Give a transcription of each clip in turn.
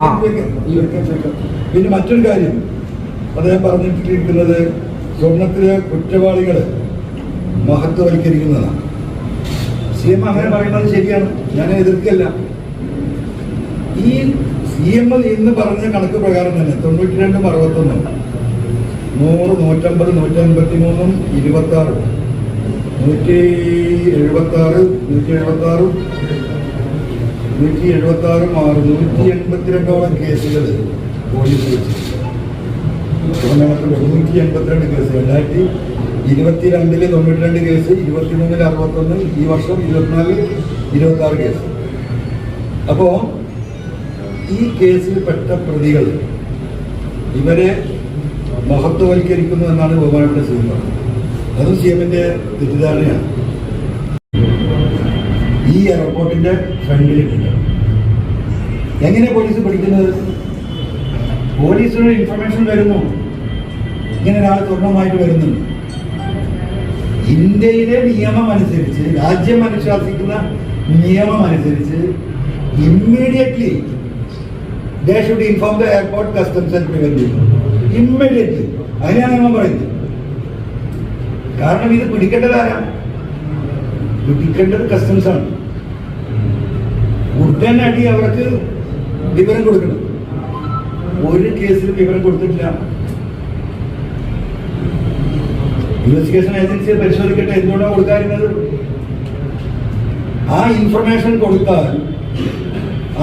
പിന്നെ മറ്റൊരു കാര്യം. അദ്ദേഹം പറഞ്ഞിട്ടിരിക്കുന്നത് സ്വർണത്തിലെ കുറ്റവാളികൾ മഹത്വവൽക്കരിക്കുന്നതാണ്. സി എം അങ്ങനെ പറയുന്നത് ശരിയാണ്. ഞാൻ എതിർക്കല്ല. ഈ സി എം ഇന്ന് പറഞ്ഞ കണക്ക് പ്രകാരം തന്നെ തൊണ്ണൂറ്റി രണ്ടും അറുപത്തൊന്നും നൂറ് നൂറ്റമ്പത് നൂറ്റമ്പത്തി മൂന്നും ഇരുപത്തി ആറും നൂറ്റി എഴുപത്തി ആറ് നൂറ്റി എഴുപത്തി ആറും നൂറ്റി എഴുപത്തി ആറ് ആറ് നൂറ്റി എൺപത്തിരണ്ടോളം കേസുകൾ പോലീസ് വെച്ചിട്ടുണ്ട്. നൂറ്റി എൺപത്തിരണ്ട് കേസ് രണ്ടായിരത്തി ഇരുപത്തിരണ്ടിൽ തൊണ്ണൂറ്റി രണ്ട് കേസ് ഇരുപത്തിമൂന്നിൽ അറുപത്തൊന്ന് ഈ വർഷം ഇരുപത്തിനാലിൽ ഇരുപത്തി ആറ് കേസ്. അപ്പോ ഈ കേസിൽ പെട്ട പ്രതികൾ ഇവരെ മഹത്വവൽക്കരിക്കുന്നു എന്നാണ് ബഹുമാനപ്പെട്ട സി എം. പറഞ്ഞത് അതും സി എമ്മിന്റെ തെറ്റിദ്ധാരണയാണ്. ഈ എയർപോർട്ടിന്റെ ഫ്രണ്ടിലിട്ടുണ്ട്. എങ്ങനെ പോലീസ് പിടിക്കുന്നത്? പോലീസിനൊരു ഇൻഫർമേഷൻ വരുന്നു. ഇങ്ങനെ ഒരാൾ സ്വർണമായിട്ട് വരുന്നുണ്ട് ഇന്ത്യയിലെ നിയമം അനുസരിച്ച് രാജ്യം അനുശാസിക്കുന്ന നിയമം അനുസരിച്ച് immediately they should inform the airport customs and prevent immediately അതിനാണ് നിയമം പറയുന്നത് കാരണം ഇത് പിടിക്കേണ്ടത് ആരാണ് പിടിക്കേണ്ടത് കസ്റ്റംസ് ആണ്. ഉടനടി അവർക്ക് വിവരം കൊടുക്കണം. ഒരു കേസിലും വിവരം കൊടുത്തിട്ടില്ല. ഇൻവെസ്റ്റിഗേഷൻ ഏജൻസിയെ പരിശോധിക്കട്ടെ എന്തുകൊണ്ടാണ് കൊടുക്കാറുള്ളത് ആ ഇൻഫർമേഷൻ കൊടുത്താൽ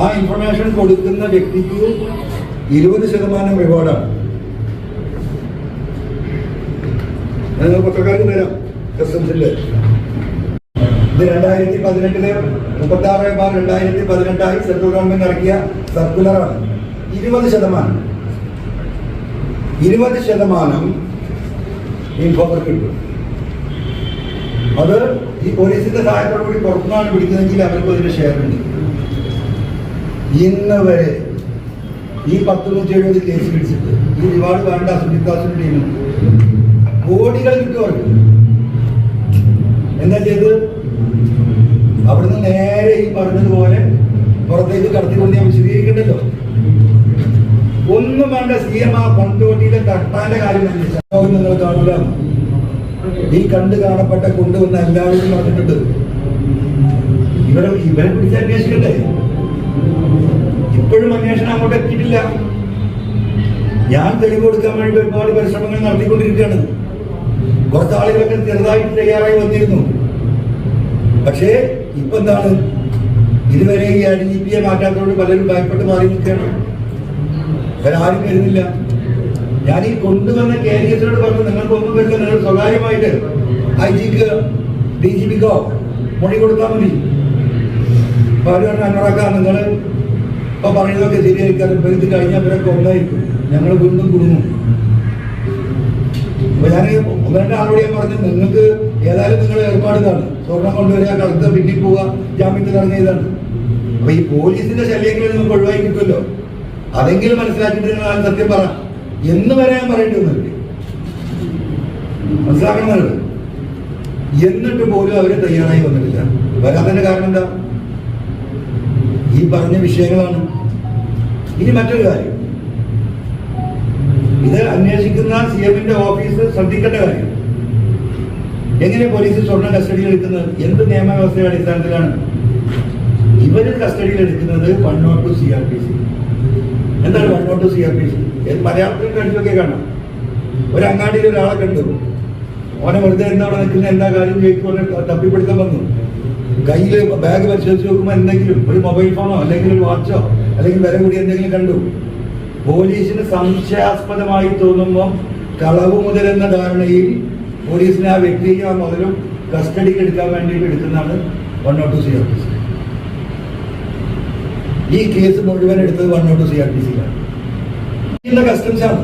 ആ ഇൻഫർമേഷൻ കൊടുക്കുന്ന വ്യക്തിക്ക് ഇരുപത് ശതമാനം റിവാർഡാണ് പത്രക്കാർക്ക് തരാം കസ്റ്റംസിന്റെ ഇത് രണ്ടായിരത്തി പതിനെട്ടിലെ മുപ്പത്തി ആറ് ബാർ രണ്ടായിരത്തി പതിനെട്ടായി സെൻട്രൽ ഗവൺമെന്റ് ഇറക്കിയ സർക്കുലറാണ് ഇരുപത് ശതമാനം. ഇരുപത് ശതമാനം കിട്ടും. അത് ഈ പോലീസിന്റെ സഹായത്തോടു കൂടി പുറത്തുനിന്നാണ് പിടിക്കുന്നതെങ്കിൽ അവർക്ക് അതിന്റെ ഷെയർ ഉണ്ട്. ഇന്ന് വരെ ഈ പത്ത് നൂറ്റി എഴുപത് കേസ് പിടിച്ചിട്ട് ഈ റിവാർഡ് വേണ്ട സുജിത് കോടികൾ കിട്ടും അവർക്ക്. എന്താ ചെയ്ത് അവിടുന്ന് നേരെ ഈ പറഞ്ഞതുപോലെ പുറത്തേക്ക് കടത്തിക്കൊണ്ട് ഞാൻ വിശദീകരിക്കണ്ടല്ലോ. ഒന്നും വേണ്ട സി എം ആ കൊണ്ടോട്ടിയിലെ തട്ടാന്റെ കാര്യം നിങ്ങൾ കാണൂല. ഈ കണ്ട് കാണപ്പെട്ട കൊണ്ടുവന്ന എല്ലാവരും പറഞ്ഞിട്ടുണ്ട്. ഇവരെ ഇവരെ പിടിച്ച് അന്വേഷിക്കണ്ടേ? ഇപ്പോഴും അന്വേഷണം അങ്ങോട്ട് എത്തിയിട്ടില്ല. ഞാൻ തെളിവ് കൊടുക്കാൻ വേണ്ടി ഒരുപാട് പരിശ്രമങ്ങൾ നടത്തിക്കൊണ്ടിരിക്കുകയാണ്. കുറച്ച് ആളുകളൊക്കെ ചെറുതായിട്ട് തയ്യാറായി വന്നിരുന്നു. പക്ഷേ ഇപ്പൊ എന്താണ്? ഇതുവരെ ഈ ഐ ജി പിയെ മാറ്റാത്തതോട് പലരും ഭയപ്പെട്ട് മാറി നിൽക്കുകയാണ്. ഇവരാരും കരുതില്ല. ഞാൻ ഈ കൊണ്ടുവന്ന കാരിയസിനോട് പറഞ്ഞു നിങ്ങൾക്കൊന്നും വരില്ല നിങ്ങൾ സ്വകാര്യമായിട്ട് ഐ ജിക്ക് ഡി ജി പിക്കോ മൊഴി കൊടുത്താൽ മതി. അപ്പൊ നിങ്ങൾ ഇപ്പൊ പറയുന്നതൊക്കെ ശരിയായിരിക്കും. ഇത് കഴിഞ്ഞാൽ ഇവരൊക്കെ ഒന്നായിരിക്കും. ഞങ്ങൾ വീണ്ടും കുടുങ്ങും. അപ്പൊ ഞാൻ ഒന്ന് രണ്ട് ആളോട് ഞാൻ പറഞ്ഞു നിങ്ങൾക്ക് ഏതായാലും നിങ്ങൾ ഏർപ്പാട് ഇതാണ്. സ്വർണം കൊണ്ടുവരിക കറുത്ത പിന്നി പോവുക ജാമ്യത്തിൽ ഇറങ്ങിയതാണ് അപ്പൊ ഈ പോലീസിന്റെ ശല്യങ്ങളിൽ നിങ്ങൾക്ക് ഒഴിവായി കിട്ടുമല്ലോ? അതെങ്കിലും മനസ്സിലാക്കിയിട്ട് നിങ്ങൾ സത്യം പറ. എന്ന് വരെ ഞാൻ പറയേണ്ടി വന്നില്ല എന്നിട്ട് പോലും അവർ തയ്യാറായി വന്നിട്ടില്ല. വരാത്തതിന്റെ കാരണം എന്താ? ഈ പറഞ്ഞ വിഷയങ്ങളാണ്. ഇനി മറ്റൊരു കാര്യം. ഇത് അന്വേഷിക്കുന്ന സി എമ്മിന്റെ ഓഫീസ് ശ്രദ്ധിക്കേണ്ട കാര്യം. എങ്ങനെ പോലീസ് സ്വർണ കസ്റ്റഡിയിൽ എടുക്കുന്നത്? എന്ത് നിയമവ്യവസ്ഥയുടെ അടിസ്ഥാനത്തിലാണ്? ഇവർ കസ്റ്റഡിയിൽ എടുക്കുന്നത് one naught two C R P C. എന്താണ് one naught two C R P C? മലയാളത്തിൽ കഴിച്ചൊക്കെ കാണാം. ഒരു അങ്ങാടിയിൽ ഒരാളെ കണ്ടു. ഓനെ വെറുതെ എന്താണ് നിൽക്കുന്ന എന്താ കാര്യം ചോദിക്കുമ്പോൾ തപ്പിപ്പിടുത്തം വന്നു. കയ്യിൽ ബാഗ് പരിശോധിച്ച് നോക്കുമ്പോൾ എന്തെങ്കിലും? ഒരു മൊബൈൽ ഫോണോ അല്ലെങ്കിൽ ഒരു വാച്ചോ അല്ലെങ്കിൽ വില കൂടി എന്തെങ്കിലും കണ്ടു. പോലീസിന് സംശയാസ്പദമായി തോന്നുമ്പോൾ കളവ് മുതലെന്ന ധാരണയിൽ പോലീസിന് ആ വ്യക്തിയെ ആ മുതലും കസ്റ്റഡിക്ക് എടുക്കാൻ വേണ്ടിയിട്ട് എടുക്കുന്നതാണ് one naught two C R T C ഈ കേസ് മുഴുവൻ എടുത്തത് one naught C R T സിയിലാണ് customs ആണ്.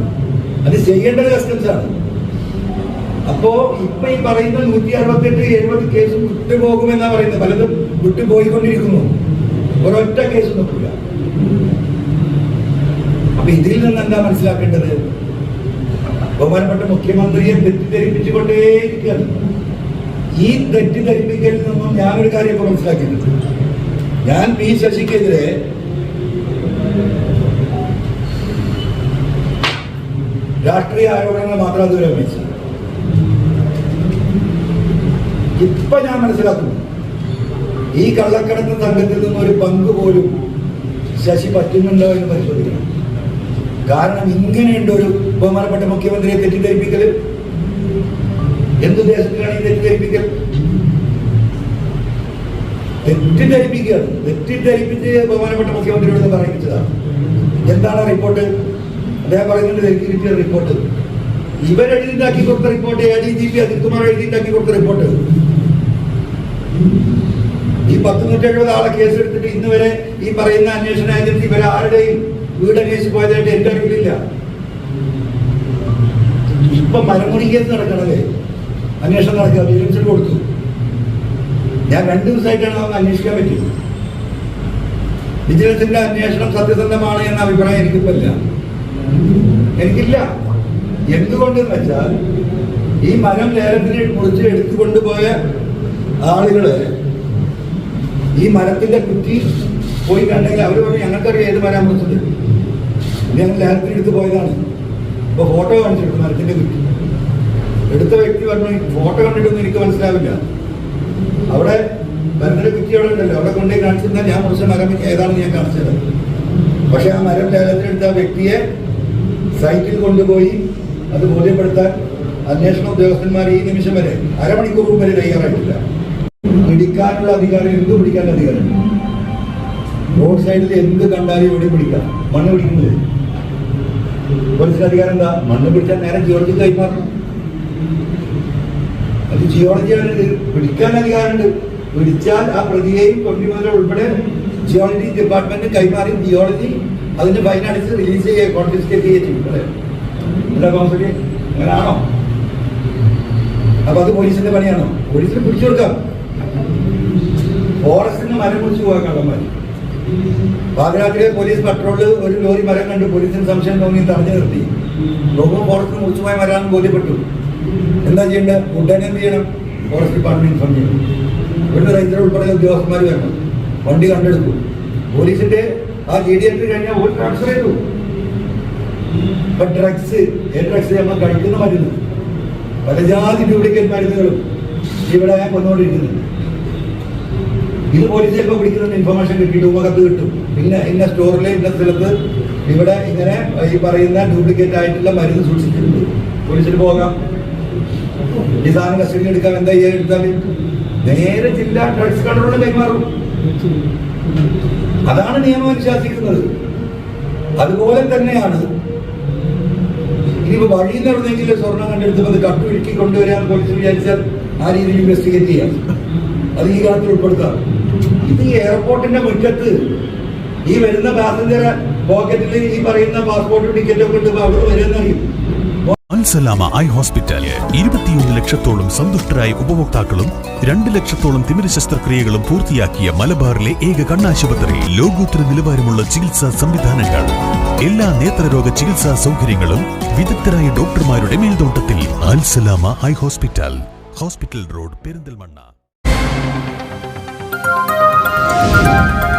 അത് ചെയ്യേണ്ടത് കസ്റ്റംസ് ആണ്. അപ്പോ ഇപ്പൊ ഈ പറയുന്ന നൂറ്റി അറുപത്തെട്ട് എഴുപത് കേസ് വിട്ടുപോകുമെന്നാ പറയുന്നത്. പലതും വിട്ടുപോയിക്കൊണ്ടിരിക്കുന്നു. ഒരൊറ്റ കേസ് നോക്കില്ല അപ്പൊ ഇതിൽ നിന്ന് എന്താ മനസ്സിലാക്കേണ്ടത്? ബഹുമാനപ്പെട്ട മുഖ്യമന്ത്രിയെ തെറ്റിദ്ധരിപ്പിച്ചുകൊണ്ടേയിരിക്കുകയാണ്. ഈ തെറ്റിദ്ധരിപ്പിക്കലിൽ നിന്നും ഞാനൊരു കാര്യമൊക്കെ മനസ്സിലാക്കിയിട്ടുണ്ട്. ഞാൻ പി ശശിക്കെതിരെ രാഷ്ട്രീയ ആരോപണങ്ങൾ മാത്രം അതുവരെ ഉന്നയിച്ചു. ഇപ്പൊ ഞാൻ മനസ്സിലാക്കുന്നു. ഈ കള്ളക്കടത്ത് സംഘത്തിൽ നിന്ന് ഒരു പങ്ക് പോലും ശശി പറ്റുന്നുണ്ടോ എന്ന് പരിശോധിക്കണം. കാരണം ഇങ്ങനെയുണ്ട് ഒരു ബഹുമാനപ്പെട്ട മുഖ്യമന്ത്രിയെ തെറ്റിദ്ധരിപ്പിക്കൽ എന്തുദ്ദേശത്തിലാണ് ഈ തെറ്റിദ്ധരിപ്പിക്കൽ തെറ്റിദ്ധരിപ്പിക്കുകയാണ് തെറ്റിദ്ധരിപ്പിച്ച് ബഹുമാനപ്പെട്ട മുഖ്യമന്ത്രിയോട് പറയിപ്പിച്ചതാണ്. എന്താണ് റിപ്പോർട്ട്? അദ്ദേഹം പറയുന്നുണ്ട് എനിക്ക് കിട്ടിയ റിപ്പോർട്ട്. ഇവരെഴുതിണ്ടാക്കി കൊടുത്ത report A D G P Ajith Kumar എഴുതിണ്ടാക്കി കൊടുത്ത റിപ്പോർട്ട്. ഈ പത്ത് നൂറ്റി എഴുപത് ആളെ കേസെടുത്തിട്ട് ഇന്ന് വരെ ഈ പറയുന്ന അന്വേഷണ ഏജൻസി ഇവരെ ആരുടെയും വീട് അന്വേഷിച്ച് പോയതായിട്ട് എന്റെ ഇപ്പൊ മരമുറി കേസ് നടക്കണല്ലേ അന്വേഷണം നടക്കുക. വിജിലൻസിൽ കൊടുത്തു. ഞാൻ രണ്ടു ദിവസമായിട്ടാണ് നമുക്ക് അന്വേഷിക്കാൻ പറ്റും വിജിലൻസിന്റെ അന്വേഷണം സത്യസന്ധമാണ് എന്ന അഭിപ്രായം എനിക്കിപ്പില്ല. എനിക്കില്ല. എന്തുകൊണ്ടെന്ന് വെച്ചാൽ ഈ മരം ലേലത്തിന് മുറിച്ച് എടുത്തുകൊണ്ടുപോയ ആളുകൾ ഈ മരത്തിന്റെ കുറ്റി പോയി കണ്ടെങ്കിൽ അവർ പറഞ്ഞു ഞങ്ങൾക്കറിയാം ഏത് മരം മുറിച്ചത്. ഞങ്ങൾ ലേലത്തിന് എടുത്ത് പോയതാണ്. ഇപ്പൊ ഫോട്ടോ കാണിച്ചിട്ട് മരത്തിന്റെ കുറ്റി എടുത്ത വ്യക്തി പറഞ്ഞു ഫോട്ടോ കണ്ടിട്ടൊന്നും എനിക്ക് മനസ്സിലാവില്ല. അവിടെ മരത്തിന്റെ കുറ്റി അവിടെ ഉണ്ടല്ലോ. അവിടെ കൊണ്ടുപോയി കാണിച്ചിരുന്നാൽ ഞാൻ മുറിച്ച മരം ഏതാണെന്ന് ഞാൻ കാണിച്ചത് പക്ഷെ ആ മരം ലേലത്തിനെടുത്ത ആ വ്യക്തിയെ സൈറ്റിൽ കൊണ്ടുപോയി അത് ബോധ്യപ്പെടുത്താൻ അന്വേഷണ ഉദ്യോഗസ്ഥന്മാർ ഈ നിമിഷം വരെ അരമണിക്കൂർ വരെ തയ്യാറായിട്ടില്ല. പിടിക്കാനുള്ള അധികാരം എന്ത് പിടിക്കാനുള്ള അധികാരം? റോഡ് സൈഡിൽ എന്ത് കണ്ടാലും എവിടെ പിടിക്കാം. മണ്ണ് പിടിക്കുന്നത്. പോലീസിന്റെ അധികാരം എന്താ? മണ്ണ് പിടിച്ചാൽ നേരെ ജിയോളജി കൈമാറണം. അത് ജിയോളജിയാണ് പിടിക്കാൻ അധികാരമുണ്ട്. പിടിച്ചാൽ ആ പ്രതിയെയും കൊണ്ടുപോലെ ഉൾപ്പെടെ ജിയോളജി ഡിപ്പാർട്ട്മെന്റ് കൈമാറി ജിയോളജി അതിന്റെ ഫൈൻ അടിച്ച് റിലീസ് ചെയ്യുക കോൺഫിസ്കേറ്റ് ചെയ്യുക ചെയ്യും. അല്ലേ? എന്താ കോൺഫിഡി അങ്ങനെയാണോ? അപ്പൊ അത് പോലീസിന്റെ പണിയാണോ? പോലീസിന് പിടിച്ചു കൊടുക്കാം. ഫോറസ്റ്റിന് മരം പിടിച്ചു പോകാൻ കള്ളന്മാർ പാതിരാത്രിയെ പോലീസ് പട്രോൾ ഒരു ലോറി മരം കണ്ട് പോലീസിന് സംശയം തോന്നി തടഞ്ഞു നിർത്തി. നോക്കുമ്പോൾ ഫോറസ്റ്റിന് മുറിച്ചുമായി പോയ ബോധ്യപ്പെട്ടു. എന്താ ചെയ്യേണ്ടത്? ഉടനെ എന്ത് ചെയ്യണം? ഫോറസ്റ്റ് ഡിപ്പാർട്ട്മെന്റ് ഇൻഫോം ചെയ്യണം. ഇവിടുന്ന് റേഞ്ചർ ഉൾപ്പെടെ ഉദ്യോഗസ്ഥന്മാർ വരണം. വണ്ടി കണ്ടെടുക്കും. പോലീസിന്റെ ആ ജി ഡി എൻട്രി കഴിഞ്ഞാൽ ഒരു ട്രാൻസ്ഫർ ചെയ്തു. ഇപ്പൊ ഡ്രഗ്സ് ഏ ഡ്രഗ്സ് നമ്മൾ കഴിക്കുന്ന മരുന്ന്? പലജാതി ഡ്യൂപ്ലിക്കേറ്റ് മരുന്നുകളും ഇവിടെ വന്നുകൊണ്ടിരിക്കുന്നുണ്ട്. ഇത് പോലീസ് ചിലപ്പോൾ പിടിക്കുന്ന ഇൻഫർമേഷൻ കിട്ടിയിട്ട് ഉപകത്ത് കിട്ടും. പിന്നെ ഇന്ന സ്റ്റോറിലെ ഇന്ന സ്ഥലത്ത് ഇവിടെ ഇങ്ങനെ ഈ പറയുന്ന ഡ്യൂപ്ലിക്കേറ്റ് ആയിട്ടുള്ള മരുന്ന് സൂക്ഷിച്ചിട്ടുണ്ട്. പോലീസിൽ പോകാം. ഈ സാധനം കസ്റ്റഡി എടുക്കാൻ എന്താ ചെയ്യാൻ എടുത്താൽ നേരെ ജില്ലാ ഡ്രഗ്സ് കൺട്രോളിന് കൈമാറും. അതാണ് നിയമം അനുശാസിക്കുന്നത്. അതുപോലെ തന്നെയാണ് ഇനിയിപ്പോ വഴിയിൽ എവിടെയെങ്കിലും സ്വർണം കണ്ടെടുത്തപ്പോൾ അത് കട്ടുപിഴുക്കി കൊണ്ടുവരാൻ പോലീസ് വിചാരിച്ചാൽ ആ രീതിയിൽ ഇൻവെസ്റ്റിഗേറ്റ് ചെയ്യാം. അത് ഈ കാലത്തിൽ ഉൾപ്പെടുത്താം. ഈ എയർപോർട്ടിന്റെ മുറ്റത്ത് ഈ വരുന്ന പാസഞ്ചർ പോക്കറ്റിൽ ഈ പറയുന്ന പാസ്പോർട്ട് ടിക്കറ്റ് ഒക്കെ ഉണ്ട് അവിടെ വരുന്നറിയും അൽസലാമ ഐ ഹോസ്പിറ്റൽ. ഇരുപത്തിയൊന്ന് ലക്ഷത്തോളം സന്തുഷ്ടരായ ഉപഭോക്താക്കളും രണ്ട് ലക്ഷത്തോളം തിമിര ശസ്ത്രക്രിയകളും പൂർത്തിയാക്കിയ മലബാറിലെ ഏക കണ്ണാശുപത്രി. ലോകോത്തര നിലവാരമുള്ള ചികിത്സാ സംവിധാനങ്ങൾ. എല്ലാ നേത്രരോഗ ചികിത്സാ സൗകര്യങ്ങളും വിദഗ്ധരായ ഡോക്ടർമാരുടെ മേൽനോട്ടത്തിൽ. Al Salama eye hospital. Hospital road Perinthalmanna. Thank you.